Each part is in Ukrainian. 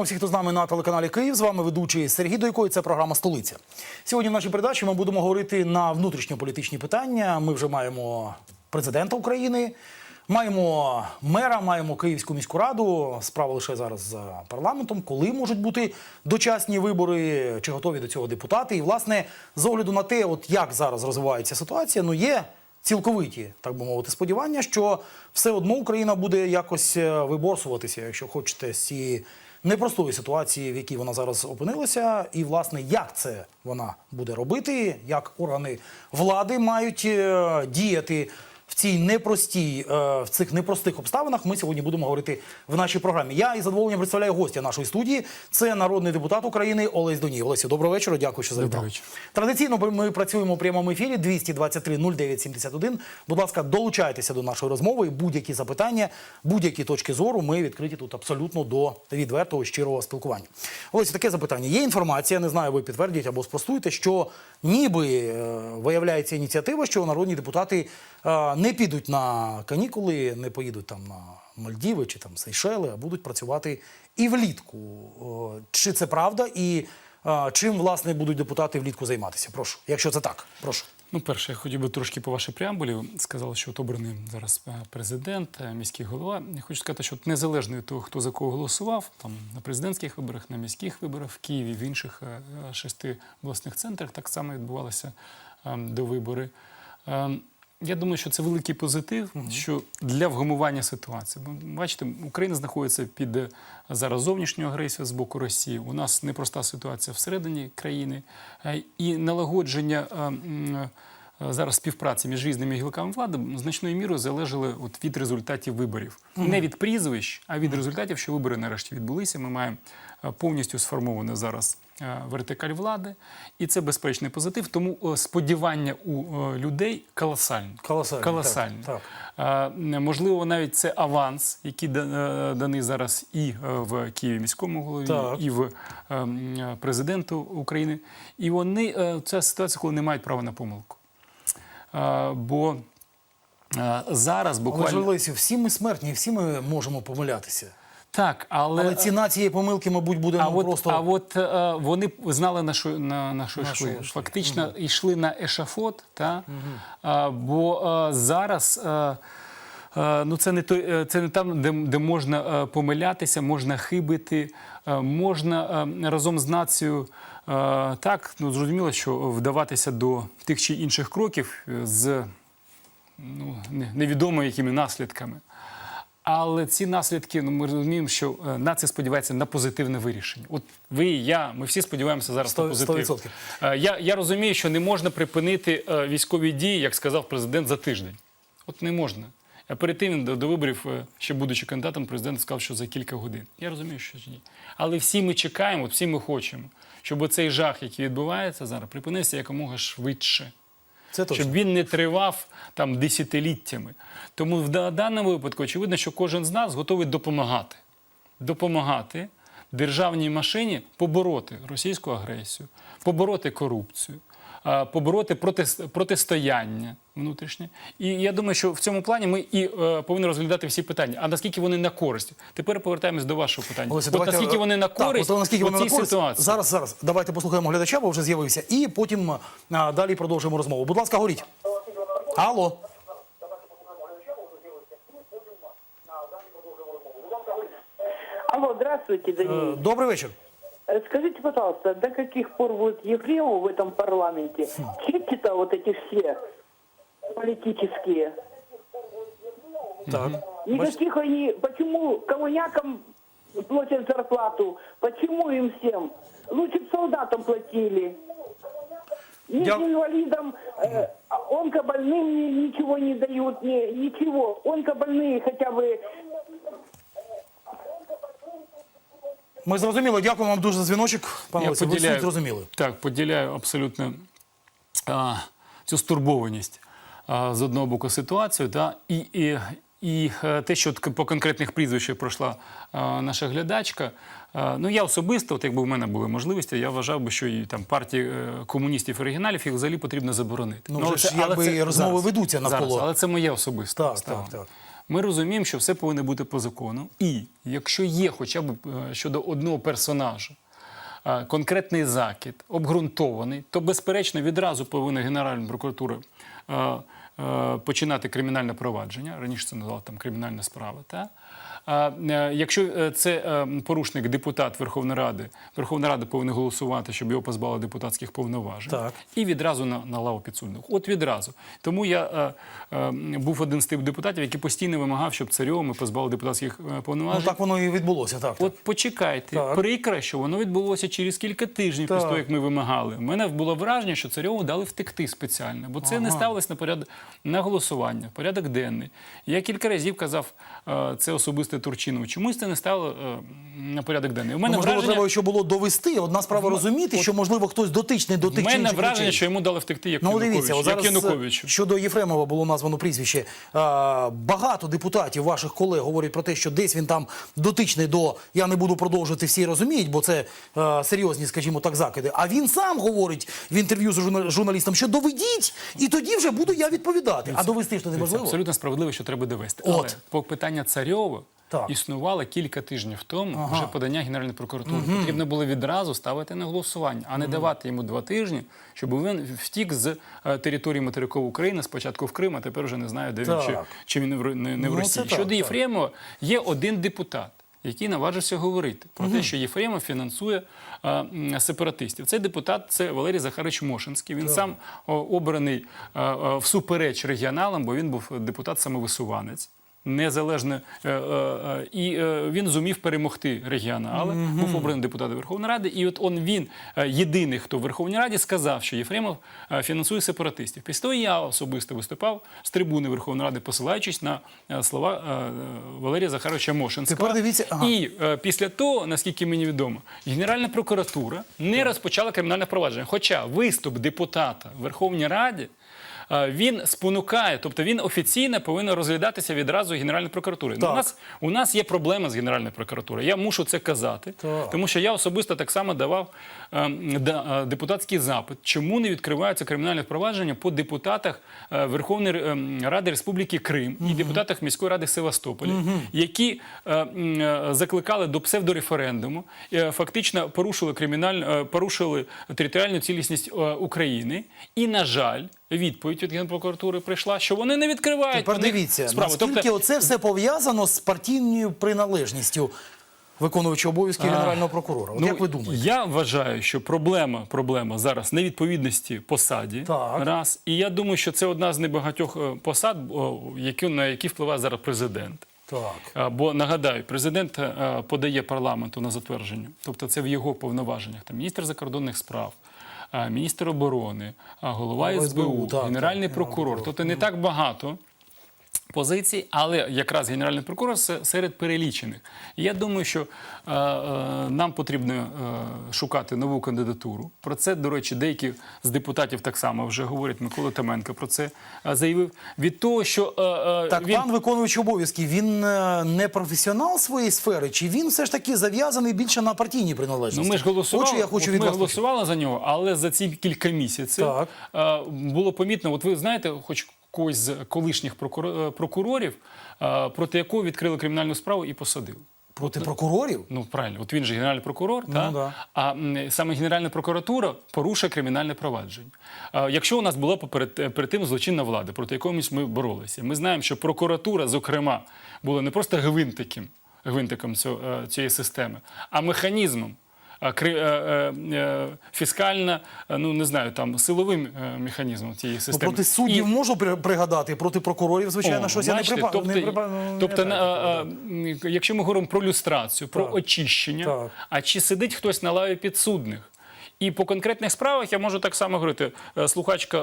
Вітаємо всіх, хто з нами на телеканалі Київ. З вами ведучий Сергій Дойко. і Це програма Столиця. Сьогодні в нашій передачі ми будемо говорити на внутрішньополітичні питання. Ми вже маємо президента України, маємо мера, маємо Київську міську раду. Справа лише зараз за парламентом. Коли можуть бути дочасні вибори, чи готові до цього депутати? І власне з огляду на те, от як зараз розвивається ситуація, ну є цілковиті, так би мовити, сподівання, що все одно Україна буде якось е, виборсуватися, якщо хочете, з цієї непростої ситуації, в якій вона зараз опинилася, і власне як це вона буде робити, як органи влади мають е, діяти. В цій непростій, е, в цих непростих обставинах ми сьогодні будемо говорити в нашій програмі. Я із задоволенням представляю гостя нашої студії. Це народний депутат України Олесь Доній. Олесю, доброго вечора. Дякую, що завітав. Доброго. Традиційно ми працюємо у прямому ефірі 223 09 71. Будь ласка, долучайтеся до нашої розмови. Будь-які запитання, будь-які точки зору. Ми відкриті тут абсолютно до відвертого щирого спілкування. Ось таке запитання. Є інформація, не знаю, ви підтвердіть або спростуєте, що ніби е, виявляється ініціатива, що народні депутати е, не підуть на канікули, не поїдуть там на Мальдіви чи там Сейшели, а будуть працювати і влітку. Чи це правда? І чим власне будуть депутати влітку займатися? Прошу, якщо це так, прошу. Ну, перше, я хотів би трошки по вашій преамбулі. Сказали, що от обраний зараз е, президент, е, міський голова. Я хочу сказати, що незалежно від того, хто за кого голосував, там на президентських виборах, на міських виборах в Києві, в інших е, шести обласних центрах так само відбувалися е, до вибори. Я думаю, що це великий позитив, що для вгамування ситуації. Бо, Бачите, Україна знаходиться під е, зараз зовнішньою агресією з боку Росії. У нас непроста ситуація всередині країни Е, і налагодження. е, Зараз співпраці між різними гілками влади значною мірою залежали от від результатів виборів. Не від прізвищ, а від результатів, що вибори нарешті відбулися. Ми маємо повністю сформовану зараз вертикаль влади, і це безпечний позитив. Тому е, сподівання у е, людей колосальні. Колосальні, колосальні. так, Е, Можливо, навіть це аванс, який да- е, даний зараз і е, в Києві міському голові, Так. і в е, президенту України. І вони е, це ситуація, коли не мають права на помилку. Е, Бо е, зараз Але ж буквально Олесю, всі ми смертні, всі ми можемо помилятися. Так, але, Але ціна цієї помилки, мабуть, буде а ну, от, просто а от е, вони знали на що на, на що На йшли. Фактично йшли на ешафот, та а, бо е, зараз. Е, е, Ну, це не той, е, це не там, де, де можна е, помилятися, можна хибити, е, можна е, разом з нацією е, так, ну зрозуміло, що вдаватися до тих чи інших кроків е, з ну, невідомо якими наслідками. Але ці наслідки, ну ми розуміємо, що е, нація сподівається на позитивне вирішення. От ви, я, ми всі сподіваємося зараз Сто- на позитив. 100%. Е, Я, я розумію, що не можна припинити е, військові дії, як сказав президент, за тиждень. От не можна. А перед тим до, до виборів, ще будучи кандидатом, президент сказав, що за кілька годин. Я розумію, що ні. Але всі ми чекаємо, всі ми хочемо, щоб оцей жах, який відбувається зараз, припинився якомога швидше це точно. щоб він не тривав там десятиліттями. Тому в даному випадку очевидно, що кожен з нас готовий допомагати. Допомагати державній машині побороти російську агресію, побороти корупцію, побороти проти, протистояння внутрішнє. І я думаю, що в цьому плані ми і е, повинні розглядати всі питання. А наскільки вони на користь? Тепер повертаємось до вашого питання. Олеся, От давайте, наскільки вони на так, користь от наскільки у вони цій на користь. ситуації? Зараз, зараз. Давайте послухаємо глядача, бо вже з'явився. І потім а, далі продовжимо розмову. Будь ласка, говоріть. Алло. Алло, здравствуйте, Е, Даниил. Добрий вечір. Скажите, пожалуйста, до каких пор будет Ефремов в этом парламенте? Чеки-то вот эти все политические. Так. Никаких они... Почему колонякам платят зарплату? Почему им всем? Лучше солдатам платили. Ни Я- инвалидам, э, а онкобольным ни- ничего не дают, ни, ничего. Онкобольные хотя бы Ми зрозуміли. Дякую вам дуже за дзвіночок. Пане Олексій, ви поділяю. зрозуміли. Так, поділяю абсолютно а, цю стурбованість а, з одного боку ситуацію, та, і, і, і е, те, що по конкретних прізвищах пройшла а, наша глядачка. а, ну, я особисто, от якби в мене були можливості, я вважав би, що і там партії е, комуністів і оригіналів їх взагалі потрібно заборонити. Ну, але вже ж якби і розмови ведуться навколо. Зараз, але це моє особисте. Так, так, так. Ми розуміємо, що все повинно бути по закону. І якщо є хоча б е, щодо одного персонажа е, конкретний закид, обґрунтований, то безперечно відразу повинна Генеральна прокуратура е, починати кримінальне провадження. Раніше це називалося там кримінальна справа. Та? А е, якщо е, це е, порушник депутат Верховної Ради, Верховна Рада повинна голосувати, щоб його позбавили депутатських повноважень, Так. і відразу на, на лаву підсудних. От відразу. Тому я був один з тих депутатів, який постійно вимагав, щоб царьовим ми позбавили депутатських е, Ну так воно і відбулося. Так, так. От почекайте, Так. прикро, що воно відбулося через кілька тижнів Так. після того, як ми вимагали. У мене було враження, що царьову дали втекти спеціально, бо це не ставилось на порядок на голосування, порядок денний. Я кілька разів казав це особисто Турчинову. Чомусь це не ставило е, на порядок денний. У мене Ну, можливо, враження, треба ще було довести. Одна справа розуміти, що можливо хтось дотичний до тих чи мене враження, речей. що йому дали втекти як Ну, дивіться, як зараз е, Януковичу. щодо Єфремова було названо прізвище. А, багато депутатів ваших колег говорять про те, що десь він там дотичний до я не буду продовжувати, всі розуміють, бо це е, серйозні, скажімо так, закиди. А він сам говорить в інтерв'ю з журналістом, що доведіть, і тоді вже буду я відповідати. А довести ж Це неможливо. абсолютно справедливо, що треба довести. От. Але по питання Царьова Так. існувало кілька тижнів тому вже подання Генеральної прокуратури. Потрібно було відразу ставити на голосування, а не давати йому два тижні, щоб він втік з е, території материкової України, спочатку в Крим, а тепер вже не знаю, де він чи, чи він в не, не в Ну, Росії. так, Щодо так. Єфремова, є один депутат. Який наважився говорити про те, що Єфремов фінансує е, сепаратистів. Цей депутат це Валерій Захарович Мошинський. Він сам о, обраний е, е, всупереч регіоналам, бо він був депутат самовисуванець. Незалежно е, е, е, і він зумів перемогти регіонали, був обраний депутатом Верховної Ради. І от он він єдиний, хто в Верховній Раді сказав, що Єфремов фінансує сепаратистів. Після того я особисто виступав з трибуни Верховної Ради, посилаючись на слова Валерія Захаровича Мошинського. Тепер дивіться, ага. І після того, наскільки мені відомо, Генеральна прокуратура не розпочала кримінальне провадження. Хоча виступ депутата в Верховній Раді. Е, Він спонукає, тобто він офіційно повинен розглядатися відразу Генеральної прокуратури. Ну, У нас у нас є проблема з Генеральною прокуратурою. Я мушу це казати, Так. тому що я особисто так само давав е, да, е, депутатський запит, чому не відкриваються кримінальне провадження по депутатах е, Верховної е, Ради Республіки Крим і депутатах міської ради Севастополя, які е, е, закликали до псевдореферендуму, фактично порушили криміналь, е, порушили територіальну цілісність України. І, на жаль, відповідь від Генпрокуратури прийшла, що вони не відкривають Тепер дивіться, справу. наскільки Тобто, оце все пов'язано з партійною приналежністю виконуючого обов'язки генерального прокурора. От Ну, як ви думаєте? Я вважаю, що проблема, проблема зараз невідповідності посаді. Так. Раз. І я думаю, що це одна з небагатьох е, посад, які, на які впливає зараз президент. Так. Бо нагадаю, президент е, подає парламенту на затвердження, тобто це в його повноваженнях. Там міністр закордонних справ, міністр оборони, голова Голова СБУ, СБУ, так, генеральний так, прокурор. Тобто не так багато. Позицій, але якраз генеральний прокурор серед перелічених. Я думаю, що е, е, нам потрібно е, шукати нову кандидатуру. Про це, до речі, деякі з депутатів так само вже говорять. Микола Томенко про це е, заявив. Від того, що е, е, Так, він пан виконуючий обов'язки, він е, не професіонал своєї сфери, чи він все ж таки зав'язаний більше на партійній Ну, ми ж голосували, що я хочу від ми голосували за нього, але за ці кілька місяців Так. е, було помітно, от ви знаєте, хоч когось з колишніх е, прокурорів, е, проти якого відкрили кримінальну справу і посадили. Проти прокурорів? Ну правильно, от він же генеральний прокурор, та? да. а саме Генеральна прокуратура порушує кримінальне провадження. А, якщо у нас була поперед е, перед тим злочинна влада, проти якої ми боролися, ми знаємо, що прокуратура, зокрема, була не просто гвинтиком, гвинтиком цього, цієї системи, а механізмом. Е, е, е, Фіскально, е, ну не знаю, там силовим механізмом цієї Ну, системи. проти суддів І- можу при- пригадати, проти прокурорів, звичайно, о, щось я не припав припа... тобто, не припа... тобто не а, якщо ми говоримо про люстрацію, про Так. очищення, Так. а чи сидить хтось на лаві підсудних? І по конкретних справах я можу так само говорити. Е, Слухачка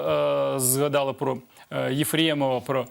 е, згадала про е, Єфремова, про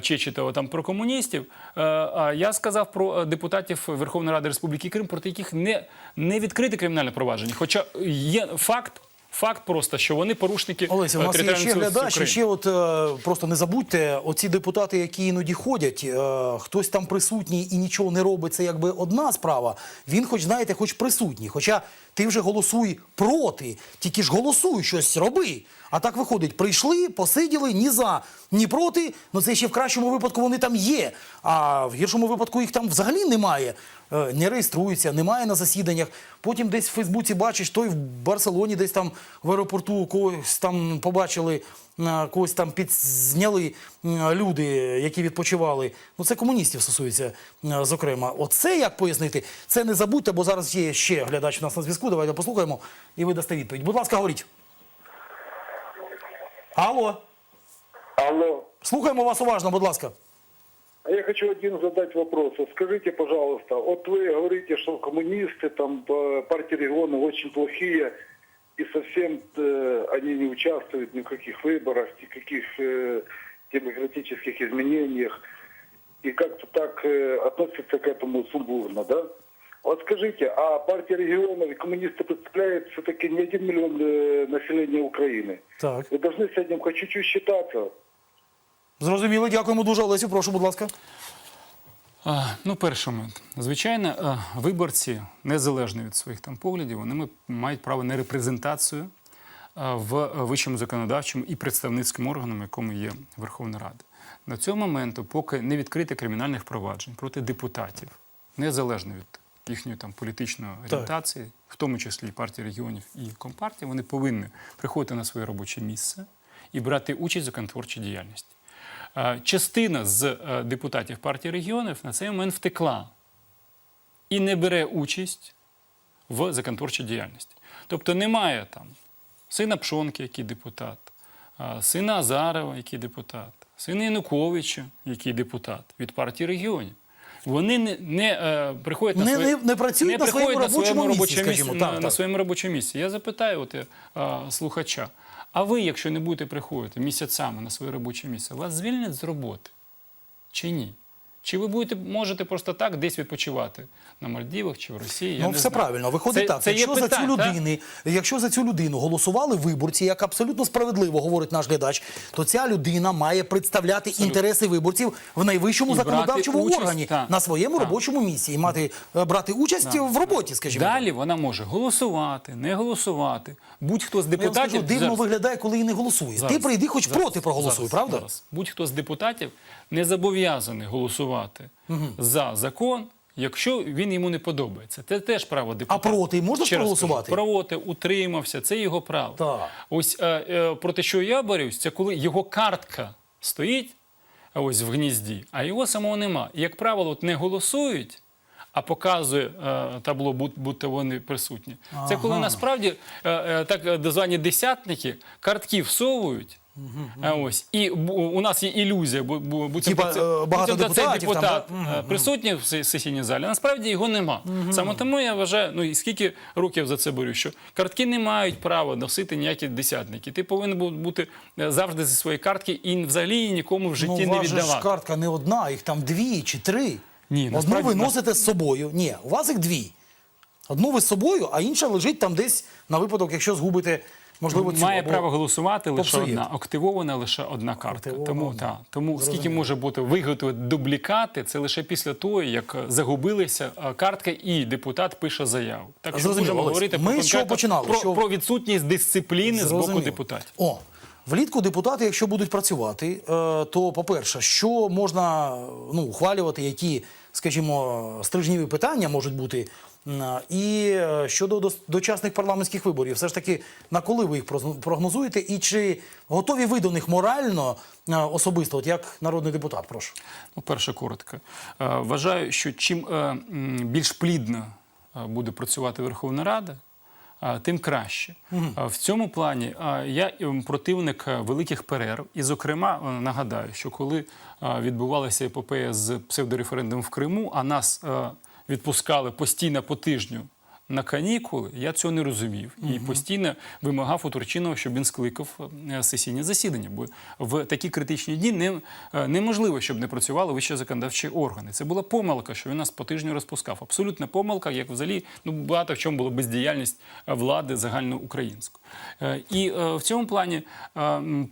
Чечетова, там про комуністів. А я сказав про депутатів Верховної Ради Республіки Крим, проти яких не, не відкрите кримінальне провадження. Хоча є факт. Факт просто, що вони порушники Олеся, у е, нас є ще глядач, ще от е, просто не забудьте, оці депутати, які іноді ходять, е, хтось там присутній і нічого не робить, це якби одна справа. Він, хоч знаєте, хоч присутній. Хоча ти вже голосуй проти, тільки ж голосуй щось роби. А так виходить, прийшли, посиділи ні за, ні проти. Ну це ще в кращому випадку вони там є. А в гіршому випадку їх там взагалі немає. Е, Не реєструються, немає на засіданнях. Потім десь в Фейсбуці бачиш, той в Барселоні, десь там в аеропорту когось там побачили, е, когось там підзняли е, люди, які відпочивали. Ну це комуністів стосується, зокрема. Оце як пояснити? Це не забудьте, бо зараз є ще глядач у нас на зв'язку. Давайте послухаємо і ви дасте відповідь. Будь ласка, говоріть. Алло, Алло. слухаємо вас уважно, будь ласка. А Я хочу один задать вопрос. Скажите, пожалуйста, вот вы говорите, что коммунисты, там, партии регионов очень плохие, и совсем э, они не участвуют ни в каких выборах, ни в каких э, демократических изменениях, и как-то так э, относятся к этому сумбурно, да? Вот скажите, а партия регионов и коммунисты представляют все-таки не один миллион э, населения Украины? Так. Вы должны с этим хоть чуть-чуть считаться. Зрозуміло, дякуємо дуже. Олесю, прошу, будь ласка. А, Ну, перший момент. Звичайно, е, виборці, незалежно від своїх там поглядів, вони ма- мають право на репрезентацію е, в вищому законодавчому і представницькому органам, якому є Верховна Рада. На цього моменту, поки не відкрите кримінальних проваджень проти депутатів, незалежно від їхньої там політичної орієнтації, в тому числі і партії регіонів і компартії, вони повинні приходити на своє робоче місце і брати участь в законотворчій діяльності. Частина з е, депутатів партії регіонів на цей момент втекла і не бере участь в законотворчій діяльності. Тобто немає там сина Пшонки, який депутат, сина Азарова, який депутат, сина Януковича, який депутат від партії регіонів. Вони не, не е, приходять на Не- своє, не- не працюють на приходять своєму робочому місці, робоче скажімо, місце, так, на, так. на своєму робочому місці. Я запитаю от, е, слухача, а ви, якщо не будете приходити місяцями на своє робоче місце, вас звільнять з роботи чи ні? Чи ви будете, можете просто так десь відпочивати на Мальдівах чи в Росії? Я ну, не все знаю. правильно. Виходить Це- так. це якщо за цю питання, так? людину, якщо за цю людину голосували виборці, як абсолютно справедливо говорить наш глядач, то ця людина має представляти інтереси виборців в найвищому І законодавчому участь, органі так. на своєму Так. робочому місці і мати е, брати участь в роботі, скажімо. так. Далі вона може голосувати, не голосувати. Будь-хто з Ну, Я вам скажу, дивно зараз- виглядає, коли і не голосує. Зараз, Ти прийди, хоч зараз, проти проголосуй, зараз, правда? Зараз. Будь-хто з депутатів не зобов'язаний голосувати за закон, якщо він йому не подобається. Це теж право депутата. А проти можна проголосувати? проти, утримався, це його право. Так. Ось е, е, проти що я борюсь, це коли його картка стоїть ось в гнізді, а його самого нема. І, як правило, от не голосують. А показує е, табло, будь- будто вони присутні. Це коли насправді е, е, так е, звані десятники картки всовують. А ось і у нас є ілюзія, бу, бу, Типа, це- е, багато депутатів там, депутат да? е, присутній в сесійній залі. Насправді його нема. Саме тому я вважаю, ну і скільки років за це борю, що картки не мають права носити ніякі десятники. Ти повинен бу- бути е, завжди зі своєї картки і взагалі нікому в житті ну, не вас же ж картка не одна, їх там дві чи три. Ні, Одну ви носите з собою. Ні, у вас їх дві. Одну ви з собою, а інша лежить там десь на випадок, якщо згубите, можливо, цю. Має або- право голосувати лише попсуєте. одна, активована лише одна картка. Активована Тому, та, тому скільки може бути виготовити дублікати, це лише після того, як е, загубилися е, картка і депутат пише заяву. Так що Зрозуміло, можемо говорити Ми про, чого починали? про, Що- про відсутність дисципліни з боку депутатів. О, влітку депутати, якщо будуть працювати, е, то, по-перше, що можна ну, ухвалювати, які, скажімо, стрижніві питання можуть бути. М, І е, щодо дочасних парламентських виборів, все ж таки, на коли ви їх прогнозуєте, і чи готові ви до них морально е, особисто, от як народний депутат, прошу. Ну, перше, коротко. Е, Вважаю, що чим е, більш плідно е, буде працювати Верховна Рада, е, тим краще. Е, В цьому плані е, я противник е, великих перерв. І, зокрема, е, нагадаю, що коли е, відбувалася епопея з псевдореферендумом в Криму, а нас е, відпускали постійно по тижню. На канікули я цього не розумів і постійно вимагав у Турчинова, щоб він скликав е, сесійні засідання. Бо в такі критичні дні не, е, неможливо, щоб не працювали вищі законодавчі органи. Це була помилка, що він нас по тижню розпускав. Абсолютна помилка, як взагалі ну багато в чому була бездіяльність е, влади загальноукраїнської. І в цьому плані,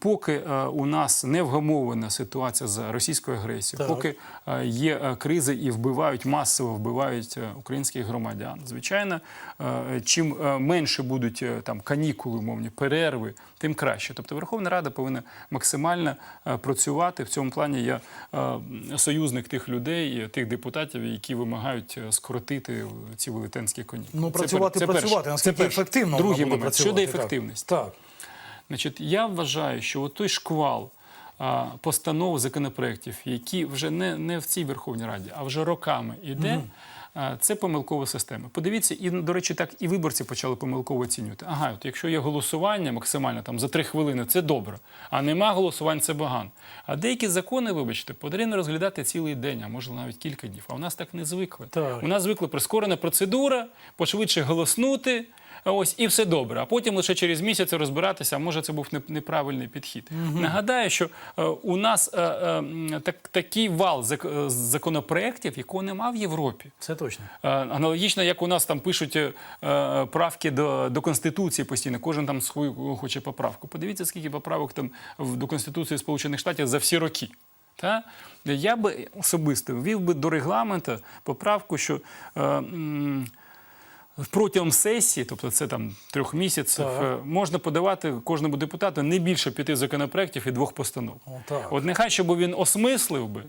поки у нас не вгамована ситуація з російською агресією, Так. поки є кризи і вбивають масово вбивають українських громадян. Звичайно, чим е, менше будуть е, там канікули, умовні перерви, тим краще. Тобто Верховна Рада повинна максимально е, працювати. В цьому плані я е, союзник тих людей, е, тих депутатів, які вимагають е, скоротити ці велетенські канікули. Ну, працювати, це працювати. Наскільки Це ефективно Другий момент працювати. щодо ефективності. Так. Значить, я вважаю, що от той шквал постанов законопроєктів, які вже не, не в цій Верховній Раді, а вже роками йде. а, Це помилкова система. Подивіться, і до речі, так і виборці почали помилково оцінювати. Ага, от якщо є голосування максимально там за три хвилини, це добре. А нема голосувань, це погано. А деякі закони, вибачте, потрібно розглядати цілий день, а може навіть кілька днів. А у нас так не звикли. Так. У нас звикла прискорена процедура, пошвидше голоснути. Ось і все добре. А потім лише через місяць розбиратися. а Може, це був неправильний підхід. Нагадаю, що е, у нас е, е, так, такий вал зак- законопроєктів, якого нема в Європі. Це точно. Аналогічно, як у нас там пишуть правки до, до Конституції постійно, кожен там свою хоче поправку. Подивіться, скільки поправок там до Конституції Сполучених Штатів за всі роки. Та? Я би особисто ввів би до регламенту поправку, що е, протягом сесії, тобто це там трьох місяців, Так. е, можна подавати кожному депутату не більше п'яти законопроєктів і двох постанов. Отак. От нехай, щоб він осмислив би,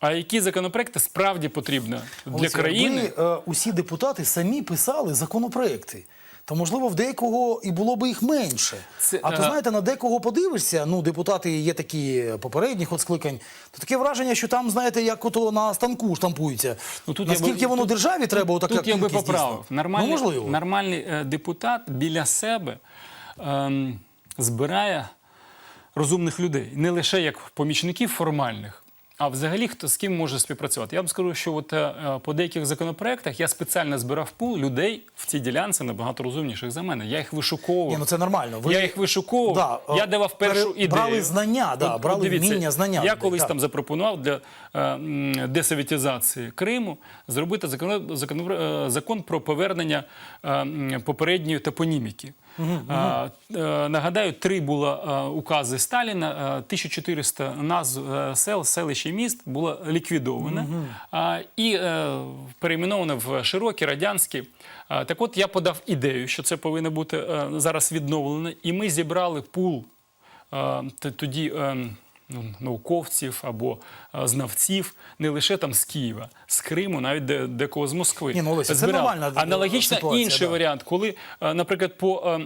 а які законопроекти справді потрібні для Олексій, країни. Якби е, усі депутати самі писали законопроекти, то можливо в декого і було б їх менше. Це, а то е, знаєте, на декого подивишся, ну депутати є такі попередніх от скликань, то таке враження, що там, знаєте, як ото на станку штампуються. Ну, тут я би- Наскільки воно тут- державі треба отака Тут я би поправив. Нормальний, Ну, можливо. нормальний е, депутат біля себе ем, збирає розумних людей, не лише як помічників формальних. А взагалі хто з ким може співпрацювати? Я вам скажу, що от, е, е, по деяких законопроектах я спеціально збирав пул людей в цій ділянці набагато розумніших за мене. Я їх вишуковував. Ні, ну це нормально. Ви- Я їх вишуковував, Да, я е, давав першу пере- ідею. брали знання, да, От- брали дивіться, вміння, знання Я колись так. там запропонував для е, м, десоветизації Криму зробити закон, закон, закон про повернення е, попередньої топоніміки. Е, Нагадаю, три було е, укази Сталіна, е, 1400 назв е, сел, селищ і міст було ліквідовано і перейменоване перейменовано в широкі, радянські. Так от я подав ідею, що це повинно бути зараз відновлено, і ми зібрали пул тоді е, ну, науковців або е, знавців не лише там з Києва, з Криму, навіть де, декого з Москви. Ні, ну, Олеся, це нормальна, е, Аналогічно ситуація, інший да. варіант, коли, е, наприклад, по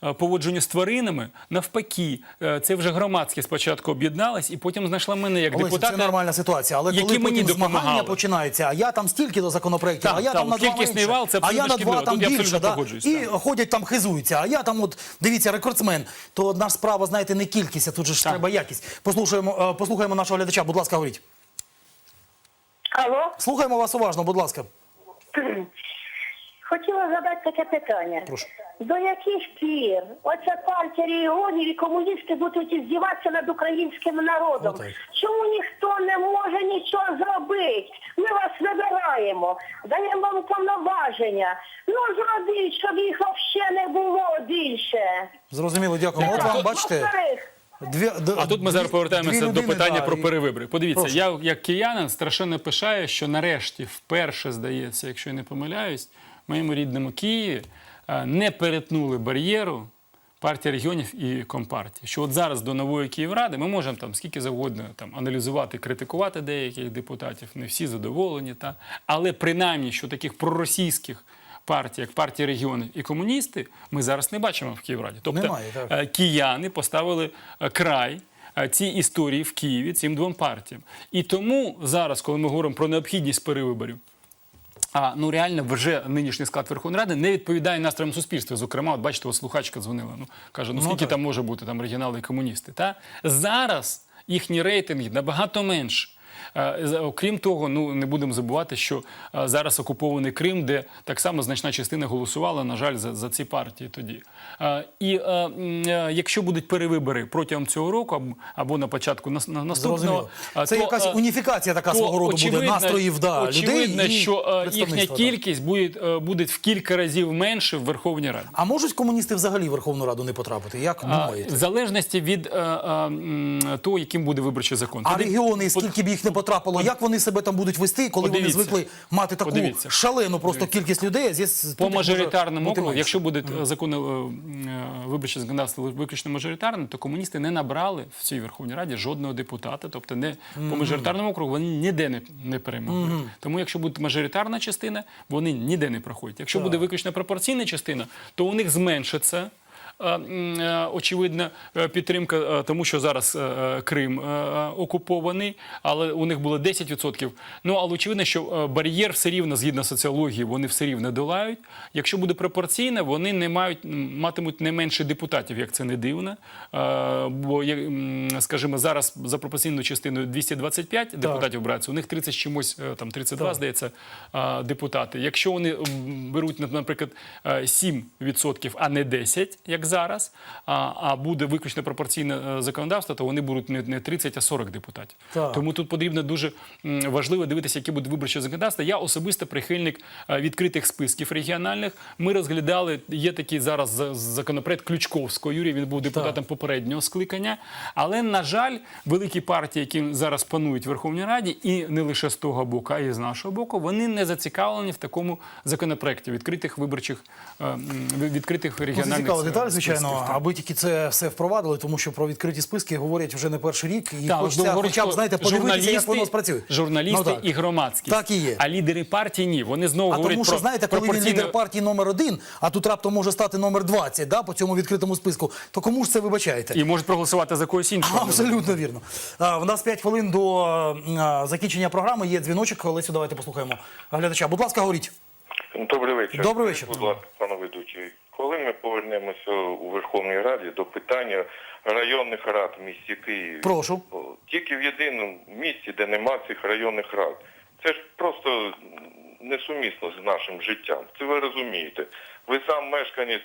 поводженню з тваринами, навпаки, е, це вже громадські спочатку об'єднались, і потім знайшла мене як Олеся, депутата. це нормальна ситуація, але які коли мені потім змагання допомагали. починаються, а я там стільки до законопроєктів, Так, а я так, там на два менше, вал це а я на два там Тут більше, да? і так. ходять там хизуються, а я там от, дивіться, рекордсмен. То одна ж справа, знаєте, не кількість, а тут же ж Так. треба якість. Послухаємо, е, послухаємо нашого глядача, будь ласка, говоріть. Алло, Слухаємо вас уважно, будь ласка. хотіла задати таке питання. Прошу. До яких пір оця партія регіонів і комуністи будуть здіватися над українським народом? Отак. Чому ніхто не може нічого зробити? Ми вас вибираємо, даємо вам повноваження. Ну зробіть, щоб їх взагалі не було більше. Зрозуміло, дякую. От вам, бачите, дві, д- А тут ми зараз повертаємося до питання да, про і- перевибори. Подивіться, Прошу. я як киянин страшенно пишаю, що нарешті вперше здається, якщо я не помиляюсь, моєму рідному Києві е, не перетнули бар'єру партія регіонів і компартії. Що от зараз до нової Київради ми можемо там скільки завгодно там аналізувати, критикувати деяких депутатів, не всі задоволені, та але принаймні, що таких проросійських. Партій, як партія регіонів і комуністи, ми зараз не бачимо в Київраді. Тобто Немає, так. е, кияни поставили е, край цій історії в Києві цим двом партіям. І тому зараз, коли ми говоримо про необхідність перевиборів, а ну реально вже нинішній склад Верховної Ради не відповідає настроям суспільства. Зокрема, от бачите, от слухачка дзвонила. Ну каже: ну скільки ну, там може бути там регіонали і комуністи? Та зараз їхні рейтинги набагато менше. Е, Окрім того, ну не будемо забувати, що е, зараз окупований Крим, де так само значна частина голосувала, на жаль, за, за ці партії тоді. Е, І якщо будуть перевибори протягом цього року або, на початку наступного, Зрозуміло. е, Це то, якась уніфікація така то свого роду буде настроїв да, людей очевидно, і що їхня кількість буде, буде в кілька разів менше в Верховній Раді. А можуть комуністи взагалі в Верховну Раду не потрапити? Як думаєте? В залежності від того, яким буде виборчий закон. А Тоді- регіони, скільки б їх не не потрапило, як вони себе там будуть вести, коли вони звикли мати таку Подивіться. шалену просто кількість людей. тут По мажоритарному округу, якщо буде е, закони е, е, виборче законодавство виключно мажоритарне, то комуністи не набрали в цій Верховній Раді жодного депутата. Тобто не по мажоритарному округу вони ніде не, не перемогли. Тому якщо буде мажоритарна частина, вони ніде не проходять. Якщо буде виключно пропорційна частина, то у них зменшиться. Е, е, Очевидна е, підтримка, тому що зараз Крим окупований, але у них було 10%. Ну але очевидно, що бар'єр все рівно, згідно соціології, вони все рівно долають. Якщо буде пропорційне, вони не мають матимуть не менше депутатів, як це не дивно. Бо скажімо, зараз за пропорційною частиною 225 депутатів обираються, у них 30 з чимось, там 32, Так. здається, депутати. Якщо вони беруть, наприклад, е, 7%, а не 10%, як зараз, а, а буде виключно пропорційне е, законодавство, то вони будуть не, не 30, а 40 депутатів. Так. Тому тут потрібно дуже важливо дивитися, які будуть виборчі законодавства. Я особисто прихильник е, відкритих списків регіональних. Ми розглядали, є такий зараз законопроект Ключковського. Юрій він був депутатом попереднього скликання. Але, на жаль, великі партії, які зараз панують в Верховній Раді, і не лише з того боку, а й з нашого боку, вони не зацікавлені в такому законопроекті відкритих виборчих е, відкритих регіональних деталь, списків, звичайно, аби тільки це все впровадили, тому що про відкриті списки говорять вже не перший рік, і Так, хочеться говорить, хоча б, знаєте, подивитися, як воно спрацює. Журналісти Ну, так. і громадськість. Так і є. А лідери партії ні. Вони знову А говорять тому що, про знаєте, коли він лідер партії номер один, а тут раптом може стати номер 20, да, по цьому відкритому списку, то кому ж це вибачаєте? і можуть проголосувати за когось іншого. Абсолютно вірно. А, в нас 5 хвилин до а, закінчення програми. Є дзвіночок. Олесю, давайте послухаємо глядача. Будь ласка, говоріть. Добрий вечір. Добрий вечір. Будь ласка, ми повернемося у Верховній Раді до питання районних рад в місті Києві? Прошу. Тільки в єдиному місті, де нема цих районних рад. Це ж просто несумісно з нашим життям. Це ви розумієте. Ви сам мешканець,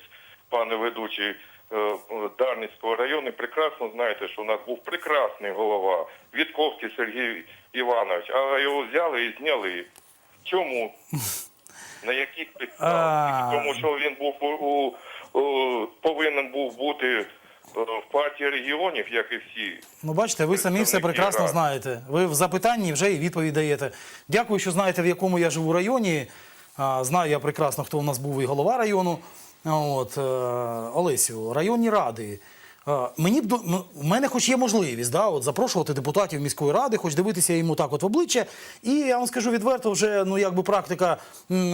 пане ведучий, е, Дарницького району, прекрасно знаєте, що у нас був прекрасний голова Вітковський Сергій Іванович, а його взяли і зняли. Чому? На яких підставах? Тому що він був у- повинен був бути е, в партії регіонів, як і всі. Ну, бачите, ви самі все прекрасно знаєте. Ви в запитанні вже і відповідь даєте. Дякую, що знаєте, в якому я живу районі. Знаю я прекрасно, хто у нас був і голова району. От, е, Олесю, районні ради. Мені б в мене хоч є можливість да, от, запрошувати депутатів міської ради, хоч дивитися йому так от в обличчя. І я вам скажу відверто, вже ну якби практика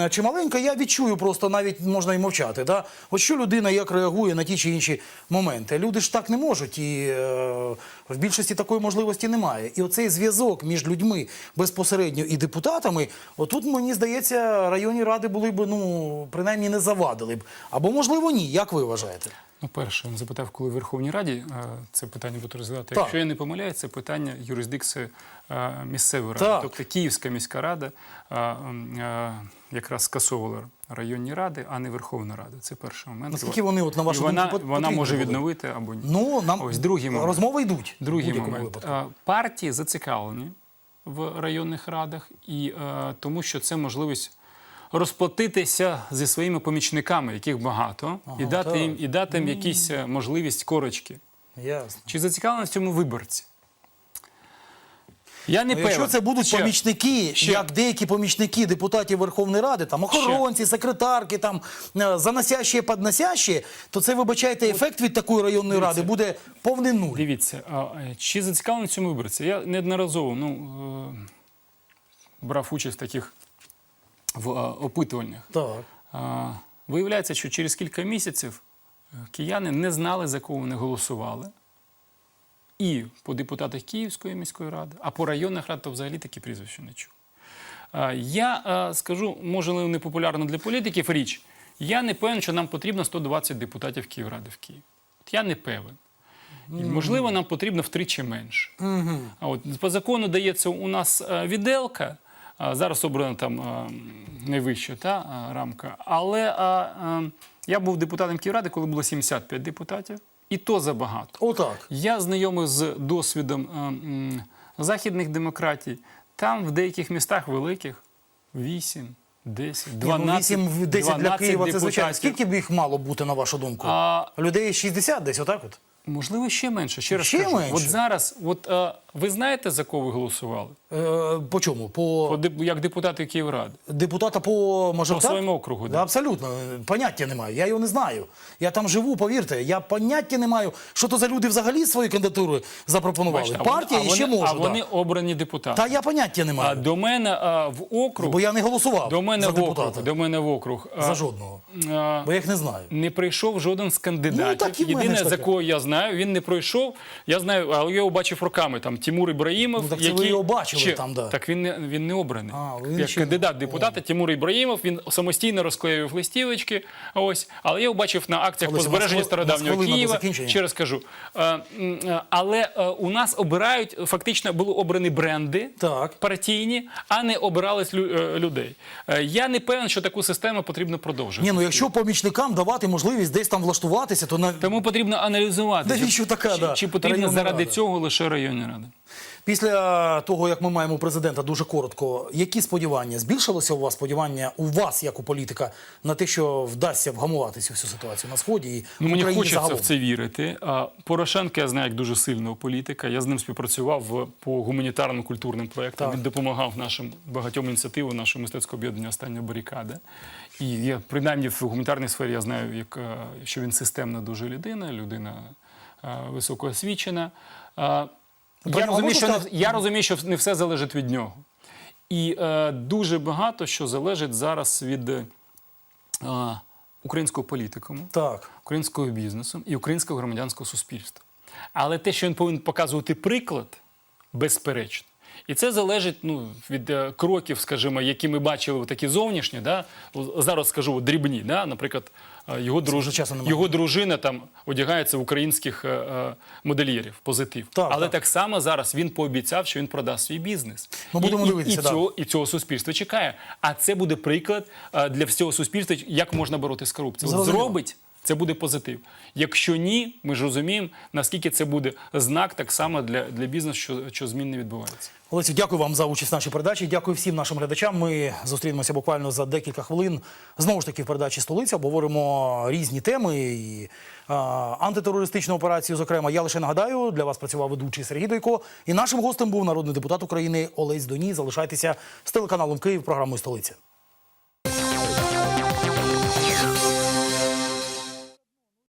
чималенька, я відчую просто навіть можна і мовчати. Да? От що людина як реагує на ті чи інші моменти. Люди ж так не можуть, і е, в більшості такої можливості немає. І оцей зв'язок між людьми безпосередньо і депутатами, отут мені здається, районні ради були б ну принаймні не завадили б. Або можливо ні. Як ви вважаєте? Ну, перше, він запитав, коли в Верховній Раді е, це питання буде розглядати. Якщо я не помиляюсь, це питання юрисдикції е, місцевої ради. Так. Тобто Київська міська рада е, якраз скасовувала районні ради, а не Верховна Рада. Це перший момент. Наскільки вони, от, на вашу І вона, думку, вона може були? відновити або ні. Ну нам Ось другий момент. розмови йдуть. Другий момент. випадку. Партії зацікавлені в районних радах, і тому що це можливість розплатитися зі своїми помічниками, яких багато, і дати так. їм і дати їм якісь е, можливість корочки. Ясно. Чи зацікавлені в цьому виборці? Я не Ну, якщо це будуть Ще- помічники, ще- як деякі помічники депутатів Верховної Ради, там охоронці, секретарки, там е, заносящі, подносящі, то це вибачайте, ефект від такої районної ради буде повний нуль. Дивіться, а, чи зацікавлені в цьому виборці? Я неодноразово ну, е, брав участь в таких в, е, опитуваннях. Так. Виявляється, що через кілька місяців е, кияни не знали, за кого вони голосували. І по депутатах Київської міської ради, а по районних рад то взагалі такі прізвища не чув. Я скажу, може, не популярно для політиків річ. Я не певен, що нам потрібно 120 депутатів Київради в Києві. От я не певен. І, можливо, нам потрібно втричі менше. А от по закону дається у нас е, віделка. Зараз обрана там найвища та рамка. Але я був депутатом Київради, коли було 75 депутатів, і то забагато. Отак. Я знайомий з досвідом м, західних демократій. Там в деяких містах великих 8, 10, 12, Ні, ну, 8 10 для 12 Києва це звичайно. Скільки б їх мало бути, на вашу думку? А, Людей 60 десь, отак от? Можливо, ще менше. Ще раз кажу. менше? От зараз, от ви знаєте, за кого ви голосували? Е, по чому? По, По як депутати Київради. депутата по мажоритар? По своєму округу, да. Абсолютно. Поняття не маю. Я його не знаю. Я там живу, повірте. Я поняття не маю. Що то за люди взагалі свої кандидатури запропонували? Бачите, а вони- Партія а і ще може. А вони да. обрані депутати. Та я поняття не маю. А до мене а, в округ. Бо я не голосував До мене за в депутата. округ. До мене в округ. а, За жодного. а, Бо я їх не знаю. не прийшов жоден з кандидатів. Ну, так і Єдине, за кого я знаю, він не пройшов. Я знаю, але я його бачив роками. Там Тимур Ібраїмов. Ну, так це який... ви його бачили Ще- там, да. Так він не, він не обраний. А, він Як ще кандидат в депутати Тимур Ібраїмов, він самостійно розклеював листівочки. Ось. Але я бачив на акціях по збереженню стародавнього Києва. Ще раз кажу. Е, е, Але е, у нас обирають, фактично були обрані бренди Так. партійні, а не обирались лю- людей. Я не певен, що таку систему потрібно продовжувати. Ні, ну якщо помічникам давати можливість десь там влаштуватися, то на Тому потрібно аналізувати, Навіщо чи, така, чи, да, чи потрібно заради рада? цього лише районні ради. Після того, як ми маємо президента, дуже коротко, які сподівання збільшилося у вас сподівання у вас, як у політика, на те, що вдасться вгамувати цю всю ситуацію на сході і Ну, мені хочеться загалом? в це вірити. А Порошенка я знаю як дуже сильного політика. Я з ним співпрацював по гуманітарним культурним проєктам. Так. Він допомагав нашим багатьом ініціативам нашого мистецького об'єднання Остання барикада. І я, принаймні в гуманітарній сфері я знаю, як, е, що він системна дуже людина, людина е, високоосвічена. Про Я розумію, що не, я розумію, що не все залежить від нього. І е, дуже багато що залежить зараз від е, українського політикуму Так. українського бізнесу і українського громадянського суспільства. Але те, що він повинен показувати приклад, безперечно. І це залежить ну, від е, кроків, скажімо, які ми бачили такі зовнішні. Да? Зараз скажу дрібні. Да? Наприклад, е, його, друж... його дружина там одягається в українських е, модельєрів, позитив. Так, Але так. так. само зараз він пообіцяв, що він продасть свій бізнес. Ну, будемо і, і, дивитися, і, да. цього, і цього суспільство чекає. А це буде приклад для всього суспільства, як можна боротися з корупцією. Зробить це буде позитив. Якщо ні, ми ж розуміємо, наскільки це буде знак так само для, для бізнесу, що, що змін не відбувається. Олесю, дякую вам за участь в нашій передачі. Дякую всім нашим глядачам. Ми зустрінемося буквально за декілька хвилин. Знову ж таки, в передачі столиця обговоримо різні теми і а, антитерористичну операцію. Зокрема, я лише нагадаю, для вас працював ведучий Сергій Дойко. І нашим гостем був народний депутат України Олесь Доні. Залишайтеся з телеканалом Київ програмою Столиця.